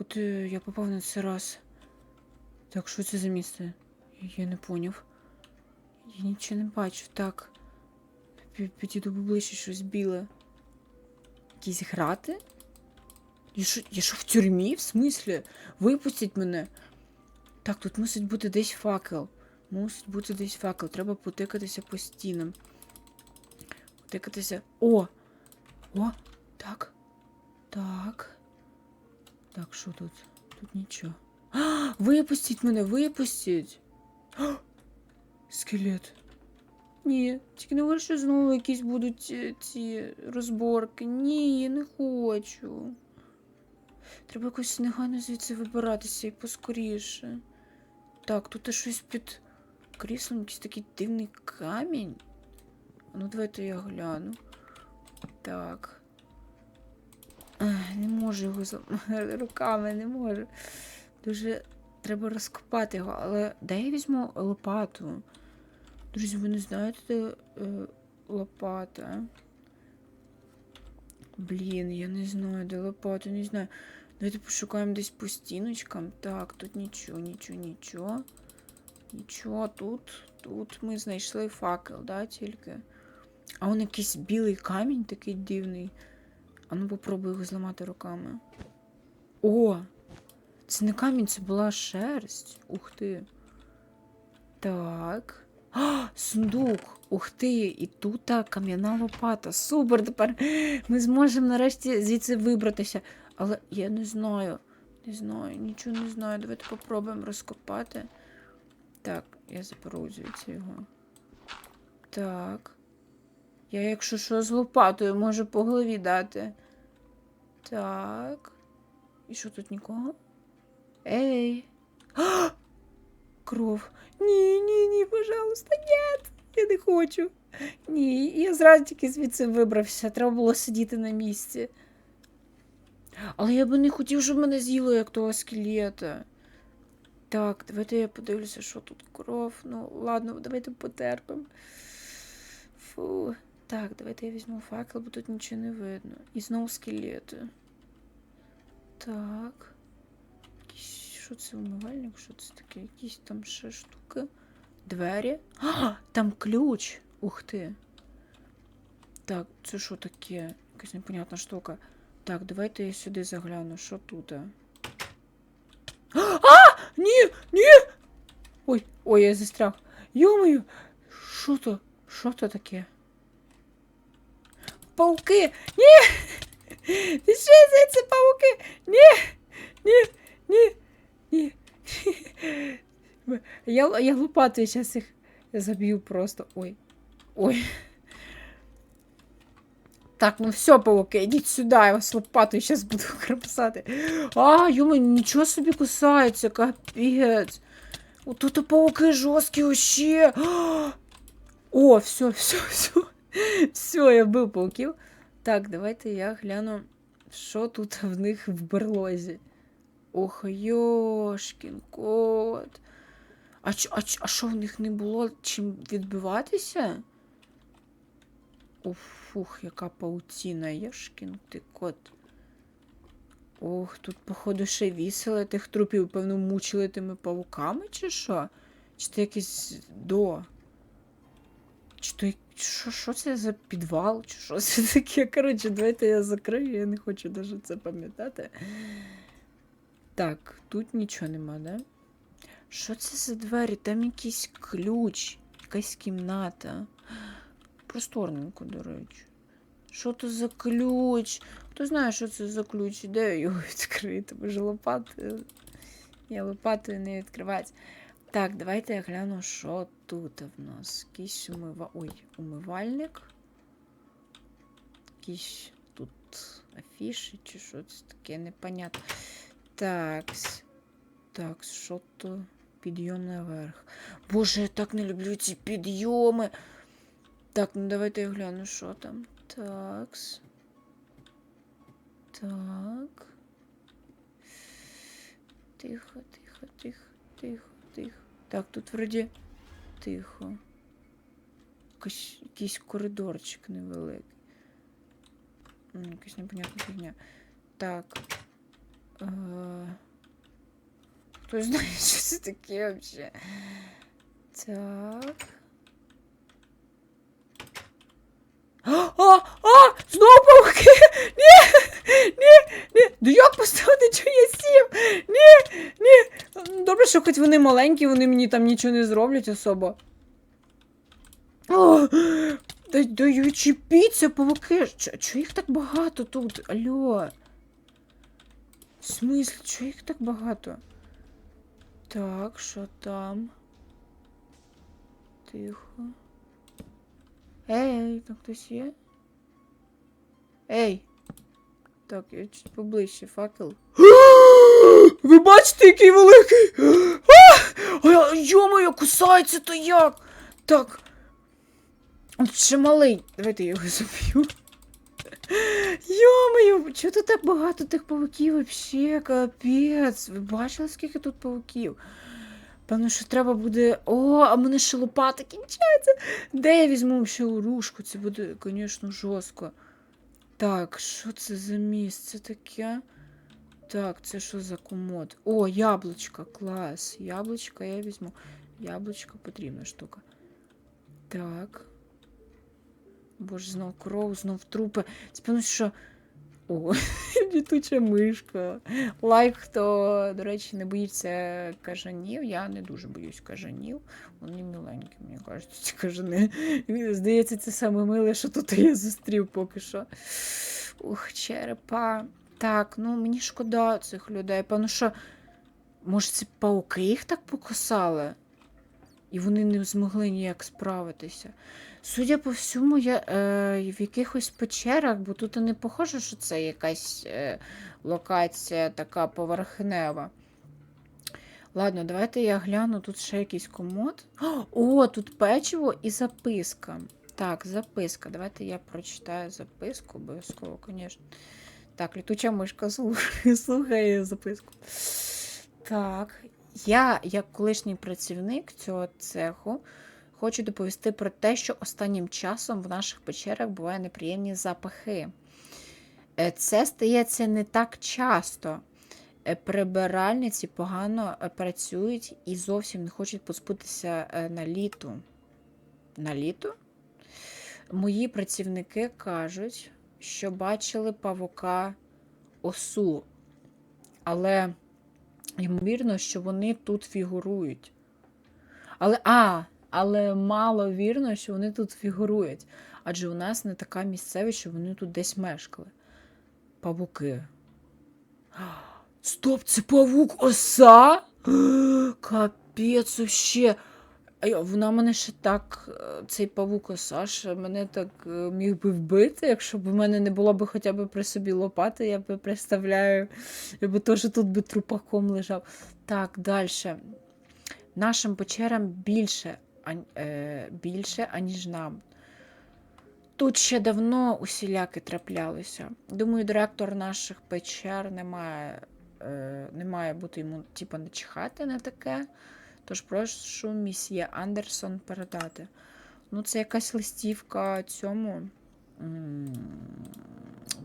куди я попав на цей раз? Так, що це за місце? Я не поняв. Я нічого не бачу. Так. Підійду поближче щось біле. Якісь грати? Я що, в тюрмі? В смислі? Випустіть мене. Так, тут мусить бути десь факел. Мусить бути десь факел. Треба потикатися по стінам. Потикатися. О! О! Так. Так. Так, що тут? Тут нічого. А, випустіть мене, випустіть! А, скелет. Ні, тільки не говори, що знову якісь будуть е, ці розборки. Ні, не хочу. Треба якось негайно звідси вибиратися і поскоріше. Так, тут щось під кріслом, якийсь такий дивний камінь. Ну, давайте я гляну. Так. Не можу його руками, не можу. Дуже треба розкопати його, але де я візьму лопату? Друзі, ви не знаєте, де лопата? Блін, я не знаю, де лопата, не знаю. Давайте пошукаємо десь по стіночкам. Так, тут нічого, нічого, нічого. Нічого, тут, тут ми знайшли факел, да, тільки. А он якийсь білий камінь такий дивний. А ну попробуй його зламати руками. О! Це не камінь, це була шерсть. Ух ти. Так. А, сундук! Ух ти! І тут кам'яна лопата. Супер! Тепер ми зможемо нарешті звідси вибратися. Але я не знаю. Не знаю, нічого не знаю. Давайте попробуємо розкопати. Так, я заберу звідси його. Так. Я, якщо що, з лопатою можу по голові дати. Так. І що тут нікого? Ей. А! Кров. Ні, ні, ні, пожалуйста, ні. Я не хочу. Ні, я зразу тільки звідси вибрався. Треба було сидіти на місці. Але я би не хотів, щоб мене з'їло, як того скелета. Так, давайте я подивлюся, що тут кров. Ну, ладно, давайте потерпимо. Фу. Так, давайте я візьму факел, бо тут нічого не видно. І знову скелети. Так. Якийсь, що це умивальник? Що це таке? Якісь там ще штуки. Двері. А, там ключ. Ух ти. Так, це що таке? Якась непонятна штука. Так, давайте я сюди загляну. Що тут? А, а! Ні! Ні! Ой, ой, я застряг. Йомою! Що то? Що то таке? Пауки! Ні! Пішли звідси, пауки! Ні! Ні! Ні! Ні! Я, я лопатою зараз їх заб'ю просто. Ой. Ой. Так, ну все, пауки, ідіть сюди, я вас лопатою зараз буду кромсати. А, йома, нічого собі кусається, капець. Тут пауки жорсткі вообще. О, все, все, все. Все, я вбив пауків. Так, давайте я гляну, що тут в них в берлозі. Ох, йошкін кот. А, ч- а, а що в них не було чим відбиватися? О, фух, яка паутіна, Єшкін ти кот. Ох, тут, походу, ще вісили тих трупів, певно, мучили тими павуками, чи що? Чи це якийсь до? Чи що, що це за підвал? Чи що це таке? Коротше, давайте я закрию, я не хочу навіть це пам'ятати. Так, тут нічого нема, да? Що це за двері? Там якийсь ключ, якась кімната. Просторненько, до речі. Що це за ключ? Хто знає, що це за ключ? Де його відкрити? Може лопати. Я лопатою не відкривається. Так, давайте я гляну, що тут в нас. Якийсь умива... Ой, умивальник. Якісь тут афіші чи що це таке, непонятно. Так. Так, що то підйом наверх. Боже, я так не люблю ці підйоми. Так, ну давайте я гляну, що там. Такс. Так. Тихо, тихо, тихо, тихо, тихо. Так, тут вроді тихо. Якийсь, коридорчик невеликий. Якась непонятна фігня. Так. Е, Хтось знає, що це таке взагалі. Так. А, а, знову пауки! Ні, ні, ні. Да як поставити, що я сів? Ні, ні. Добре, що хоч вони маленькі, вони мені там нічого не зроблять особо. О, да, да й відчепіться, павуки. Чо, чо їх так багато тут? Алло. В смислі, чого їх так багато? Так, що там? Тихо. Ей, там хтось є? Ей. Так, я чуть поближче, факел. Ви бачите, який великий? А, Йо-моє, кусається то як? Так. Он ще малий. Давайте я його заб'ю. Йо-моє, чого тут так багато тих павуків вообще, капець. Ви бачили, скільки тут павуків? Певно, що треба буде. О, а мене ще лопата кінчається. Де я візьму ще оружку? Це буде, звісно, жорстко. Так, що це за місце таке? Так, це що за комод? О, яблучко, клас. Яблучко я візьму. Яблучко потрібна штука. Так. Боже, знов кров, знов трупи. Це певно, що. О, літуча мишка. Лайк, хто, до речі, не боїться кажанів. Я не дуже боюсь кажанів. Вони міленькі, мені кажуть, ці кажани. Здається, це саме миле, що тут я зустрів поки що. Ух, черепа. Так, ну мені шкода цих людей. Певно, що. Може, це пауки їх так покусали? І вони не змогли ніяк справитися. Судя по всьому, я е, в якихось печерах, бо тут і не похоже, що це якась е, локація така поверхнева. Ладно, давайте я гляну, тут ще якийсь комод. О, тут печиво і записка. Так, записка. Давайте я прочитаю записку, обов'язково, звісно. Так, літуча мишка слухає, слухає записку. Так, я, як колишній працівник цього цеху, хочу доповісти про те, що останнім часом в наших печерах бувають неприємні запахи. Е, Це стається не так часто. Е, Прибиральниці погано е, працюють і зовсім не хочуть позбутися е, на літу. На літо? Мої працівники кажуть, що бачили павука осу, але ймовірно, що вони тут фігурують. Але, а, але мало вірно, що вони тут фігурують. Адже у нас не така місцевість, що вони тут десь мешкали. Павуки. Стоп, це павук оса? Капець ще. Вона мене ще так, е, цей павук оса, що мене так е, міг би вбити, якщо б у мене не було б хоча б при собі лопати, я би представляю, я би теж тут би трупаком лежав. Так, далі. Нашим печерам більше, більше, аніж нам. Тут ще давно усіляки траплялися. Думаю, директор наших печер не має, е, не має бути йому типу, начихати на таке. Тож прошу місьє Андерсон передати. Ну, це якась листівка цьому.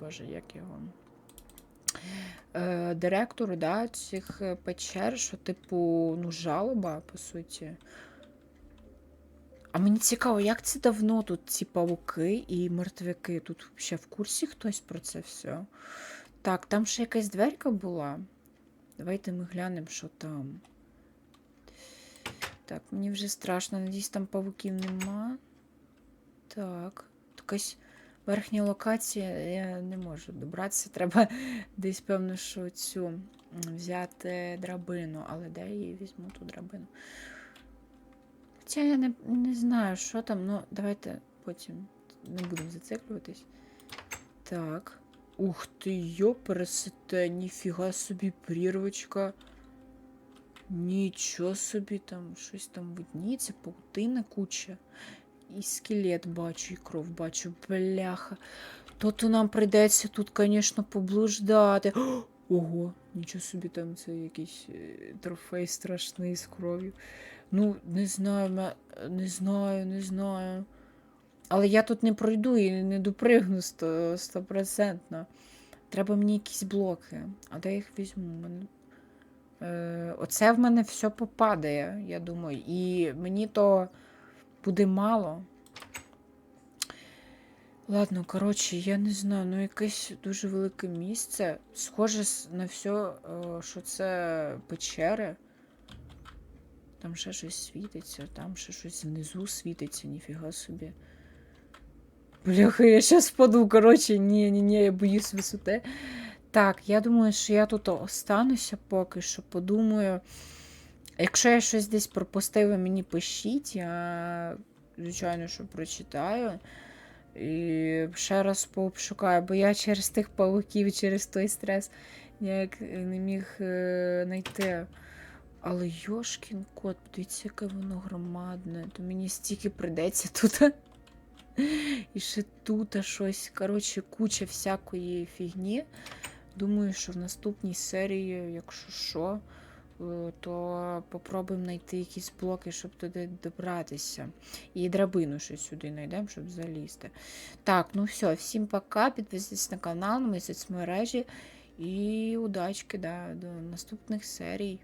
Боже, як його? Е, директору да, цих е, печер, що, типу, ну, жалоба, по суті. А мені цікаво, як це давно тут ці павуки і мертвяки? Тут ще в курсі хтось про це все? Так, там ще якась дверка була. Давайте ми глянемо, що там. Так, мені вже страшно, надіюсь, там павуків нема. Так, якась верхня локація, я не можу добратися. Треба десь, певно, що цю взяти драбину, але де я її візьму ту драбину? Хоча я не, не знаю, що там, ну давайте потім не будемо зациклюватись. Так. Ух ти, йопересете, ніфіга собі прірвочка. Нічого собі там, щось там видніється, паутина куча. І скелет бачу, і кров бачу, бляха. То-то нам прийдеться тут, звісно, поблуждати. Ого, нічого собі там це якийсь е, трофей страшний з кров'ю. Ну, не знаю, не знаю, не знаю. Але я тут не пройду і не допригну сто- стопроцентно. Треба мені якісь блоки. А де їх візьму? Е, оце в мене все попадає, я думаю. І мені то буде мало. Ладно, коротше, я не знаю, ну якесь дуже велике місце. Схоже на все, що це печери. Там ще щось світиться, там ще щось внизу світиться, ніфіга собі. Бляха, я щас впаду, коротше, ні, ні, ні, я боюсь висоти. Так, я думаю, що я тут остануся поки що, подумаю. Якщо я щось десь пропустив, ви мені пишіть, я, звичайно, що прочитаю. І ще раз пошукаю, бо я через тих павуків, через той стрес ніяк не міг е, знайти. Але Йошкін кот, подивіться, яке воно громадне. То мені стільки прийдеться тут. І ще тут щось. Коротше, куча всякої фігні. Думаю, що в наступній серії, якщо що, е, то попробуємо знайти якісь блоки, щоб туди добратися. І драбину ще сюди знайдемо, щоб залізти. Так, ну все, всім пока. Підписуйтесь на канал, на мої соцмережі. І удачки, да, до наступних серій.